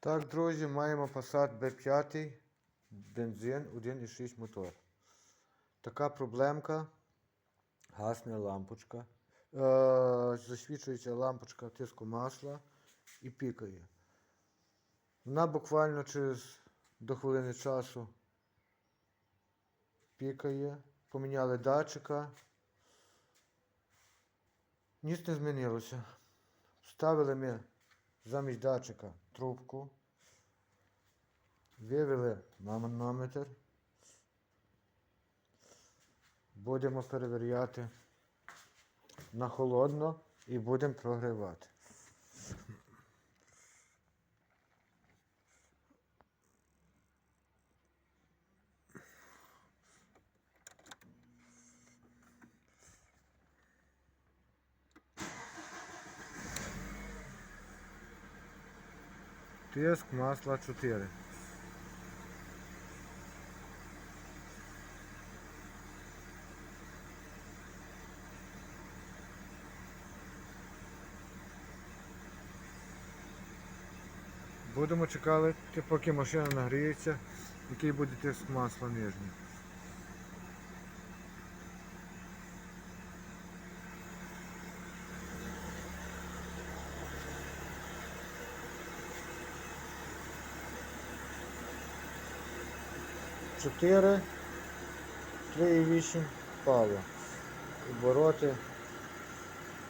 Так, друзі, маємо Passat B5, бензин 1,6 мотор. Така проблемка. Гасне лампочка. Е, засвічується лампочка тиску масла і пікає. Вона буквально через до хвилини часу пікає. Поміняли датчика. Ніч не змінилося. Вставили ми замість датчика трубку. Вивели манометр. Будемо перевіряти на холодно і будемо прогрівати. Тиск масла 4. Будемо чекати, поки машина нагріється, який буде тиск масла нижній. Чотири, три і вісім пало. Обороти.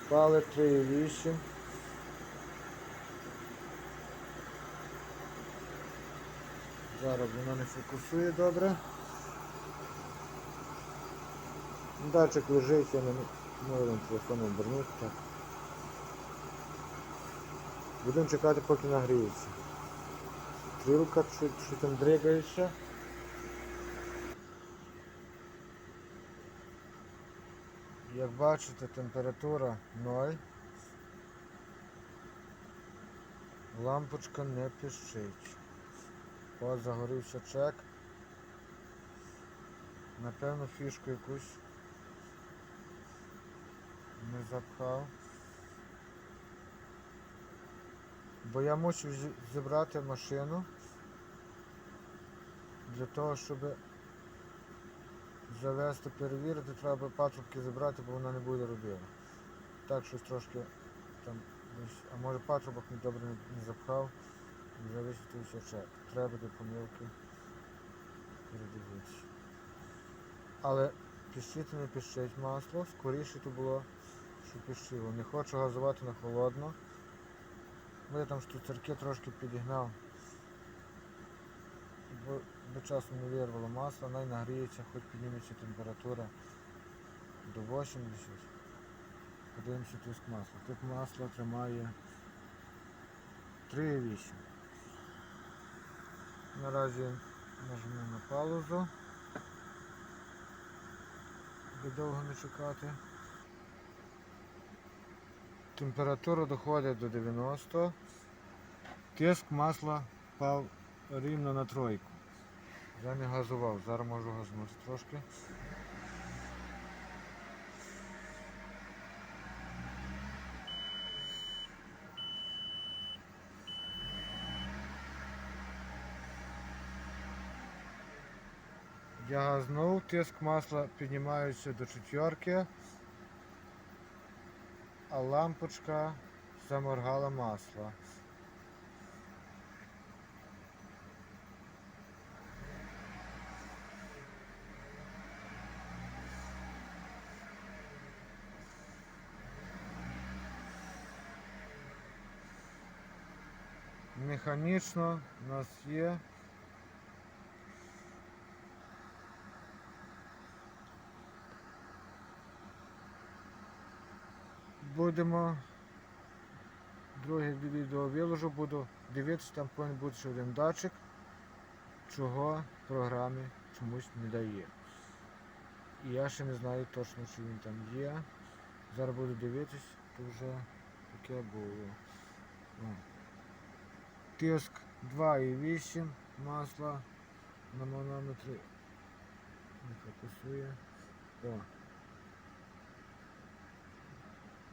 Пали три і вісім. Зараз воно не фокусує добре. Датчик лежить, я не можу вам телефон обернути так. Будемо чекати поки нагріється. Стрілка чуть, чуть там дригається. Як бачите, температура 0. Лампочка не піщить. Ось загорівся чек. Напевно фішку якусь не запхав. Бо я мусив зі- зібрати машину для того, щоб завести, перевірити, треба патрубки забрати, бо вона не буде робила. Так щось трошки там, а може патрубок не добре не, запхав вже висвітився чек. Треба до помилки передивитися. Але піщити не піщить масло, скоріше то було, що піщило. Не хочу газувати на холодно. Я там штуцерки трошки підігнав. До часу не вирвало масло, най нагріється, хоч підніметься температура до 80. Подивимося тиск масла. Тиск масла тримає 3,8. Наразі нажму на паузу. Аби довго не чекати. Температура доходить до 90. Тиск масла впав рівно на тройку. Я не газував, зараз можу газнути трошки. Я газнув, тиск масла піднімається до четверки, а лампочка заморгала масло. Механічно у нас є. Будемо друге відео виложу, буду дивитися, там повинен бути ще один датчик, чого програмі чомусь не дає. І я ще не знаю точно, чи він там є. Зараз буду дивитись, то вже таке було. Тиск 2,8 масла на манометрі. Не фокусує. О.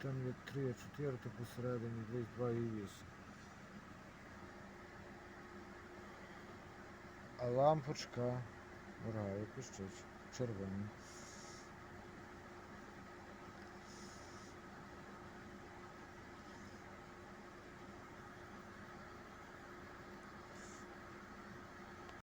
Там є 3, 4, то посередині десь 2,8. а лампочка моргає, пищить. Червона.